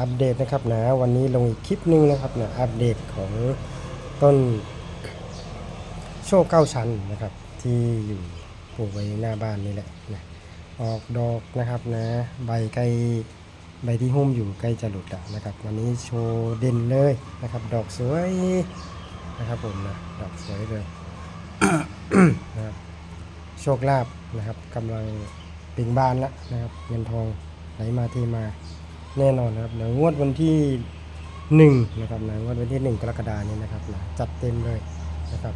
อัปเดตนะครับนะวันนี้ลงอีกคลิปหนึงนะครับนะอัปเดตของต้นโชคเก้าชั้นนะครับ ที่อยู่ปลูกไว้หน้าบ้านนี่แหละนะออกดอกนะครับนะใบใกล้ใบที่หุ้มอยู่ใกล้จะหลุดแล้วนะครับ วันนี้โชว์เด่นเลยนะครับ ดอกสวยนะครับผมนะดอกสวยเลยนะครับโชคลาภนะครับกำลังปล่งบานแล้วนะครับ เงินทองไหลมาเที่มา แน่นอนนะครับเดี๋ยวงวดวันที่หนึ่งนะครับในงวดวันที่หนึ่งกรกฎานี้นะครับนะจัดเต็มเลยนะครับ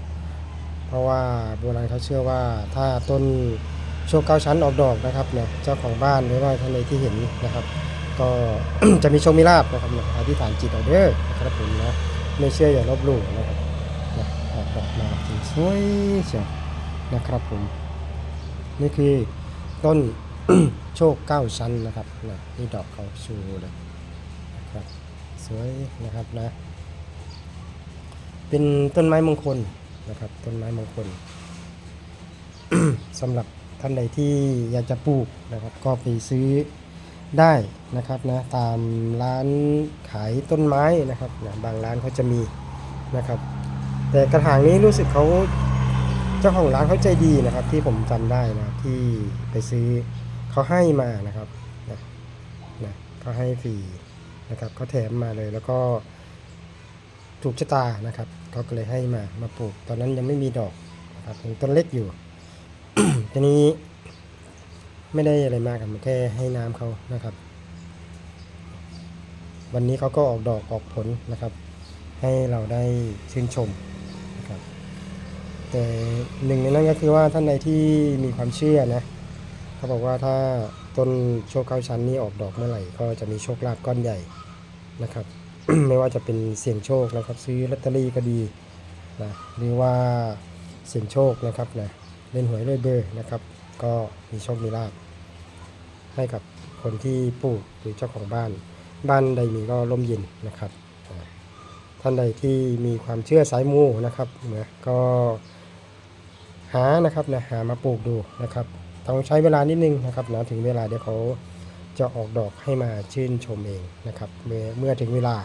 เพราะว่าโบราณเขาเชื่อว่าถ้าต้นโชคเก้าชั้นออกดอกนะครับเนี่ยเจ้าของบ้านหรือว่าท่านใดที่เห็นนะครับ ก็จะมีโชคมีลาบนะครับเนี่ยอธิษฐานจิตเอาเด้อนะครับผมนะไม่เชื่ออย่าลบหลู่นะครับนะออกดอกมาสวยเชียวนะครับผมนี่คือต้น โชคเก้าชั้นนะครับนะนี่ดอกเขาชูเลยนะครับสวยนะครับนะ เป็นต้นไม้มงคลนะครับ ต้นไม้มงคลสำหรับท่านใดที่อยากจะปลูกนะครับ ก็ไปซื้อได้นะครับนะตามร้านขายต้นไม้นะครับนะบางร้านเขาจะมีนะครับ แต่กระถางนี้รู้สึกเขาเจ้าของร้านเขาใจดีนะครับ ที่ผมจำได้นะที่ไปซื้อ เขาให้มานะครับนะนะเขาให้ฟรีนะครับเขาแถมมาเลยแล้วก็ถูกชะตานะครับเขาก็เลยให้มามาปลูก ตอนนั้นยังไม่มีดอกนะครับยังต้นเล็กอยู่ทีนี้ไม่ได้อะไรมากครับแค่ให้น้ำเขานะครับ วันนี้เขาก็ออกดอกออกผลนะครับ ให้เราได้ชื่นชมนะครับแต่หนึ่งในนั้นก็คือว่าท่านใดที่มีความเชื่อนะ เขาบอกว่าถ้าต้นโชคเก้าชั้นนี้ออกดอกเมื่อไหร่ก็จะมีโชคลาภก้อนใหญ่นะครับ ไม่ว่าจะเป็นเสี่ยงโชคนะครับ ซื้อลอตเตอรี่ก็ดีนะหรือว่าเสี่ยงโชคนะครับนะเล่นหวยด้วยเบอร์นะครับ ก็มีโชคมีลาภให้กับคนที่ปลูกหรือเจ้าของบ้าน บ้านใดมีก็ร่มเย็นนะครับท่านใดที่มีความเชื่อสายมูนะครับนะก็หานะครับนะหามาปลูกดูนะครับ ต้องใช้เวลานิดนึงนะครับนะถึงเวลาเดี๋ยวเขาจะออกดอกให้มาชื่นชมเองนะครับ เมื่อเมื่อถึงเวลา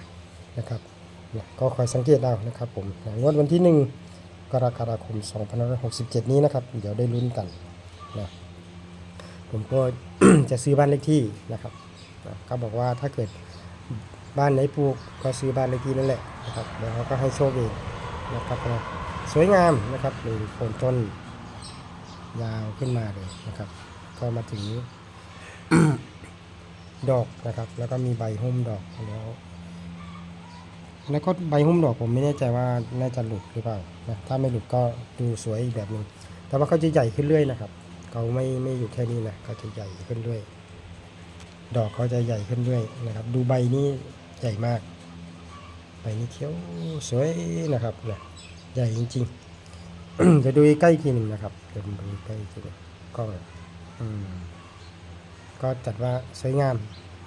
นะครับนะก็คอยสังเกตเอานะครับผมนะงวดวันที่ 1 กรกฎาคม2567 นี้นะครับ เดี๋ยวได้ลุ้นกันนะผมก็จะซื้อบ้านเลขที่นะครับก็บอกว่าถ้าเกิดบ้านไหนปลูกก็ซื้อบ้านเลขที่นั่นแหละนะครับเดี๋ยวเขาก็ให้โชคเองนะครับนะสวยงามนะครับหนึ่งโคนต้น ยาวขึ้นมาเลยนะครับ ก็มาถึงดอกนะครับ แล้วก็มีใบหุ้มดอกแล้ว แล้วก็ใบหุ้มดอกผมไม่แน่ใจว่าน่าจะหลุดหรือเปล่านะถ้าไม่หลุดก็ดูสวยอีกแบบหนึงแต่ว่าเขาจะใหญ่ขึ้นเรื่อยนะครับเขาไม่ไม่อยู่แค่นี้นะเขาจะใหญ่ขึ้นเรื่อยดอกเขาจะใหญ่ขึ้นเรื่อยนะครับ ดูใบนี้ใหญ่มากใบนี้เขียวสวยนะครับนะใหญ่จริง ๆ เดี๋ยวดูใกล้อีกทีหนึ่งนะครับเดี๋ยวดูใกล้ทีหนึงกล้องอืมก็จัดว่าสวยงาม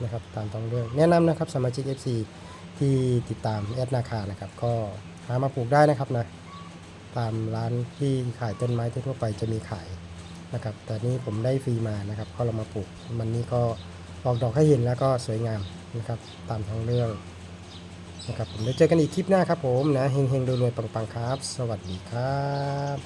นะครับตามต้องเรื่องแนะนำนะครับสมาชิก FC ที่ติดตามแอดนาคานะครับ ก็หามาปลูกได้นะครับนะตามร้านที่ขายต้นไม้ทั่วไปจะมีขายนะครับ แต่นี่ผมได้ฟรีมานะครับก็เรามาปลูกมันนี้ก็ออกดอกให้เห็นแล้วก็สวยงามนะครับ ตามท้องเรื่อง นะครับผมเดี๋ยวเจอกันอีกคลิปหน้าครับผมนะเฮงๆรวยๆปังๆครับ สวัสดีครับ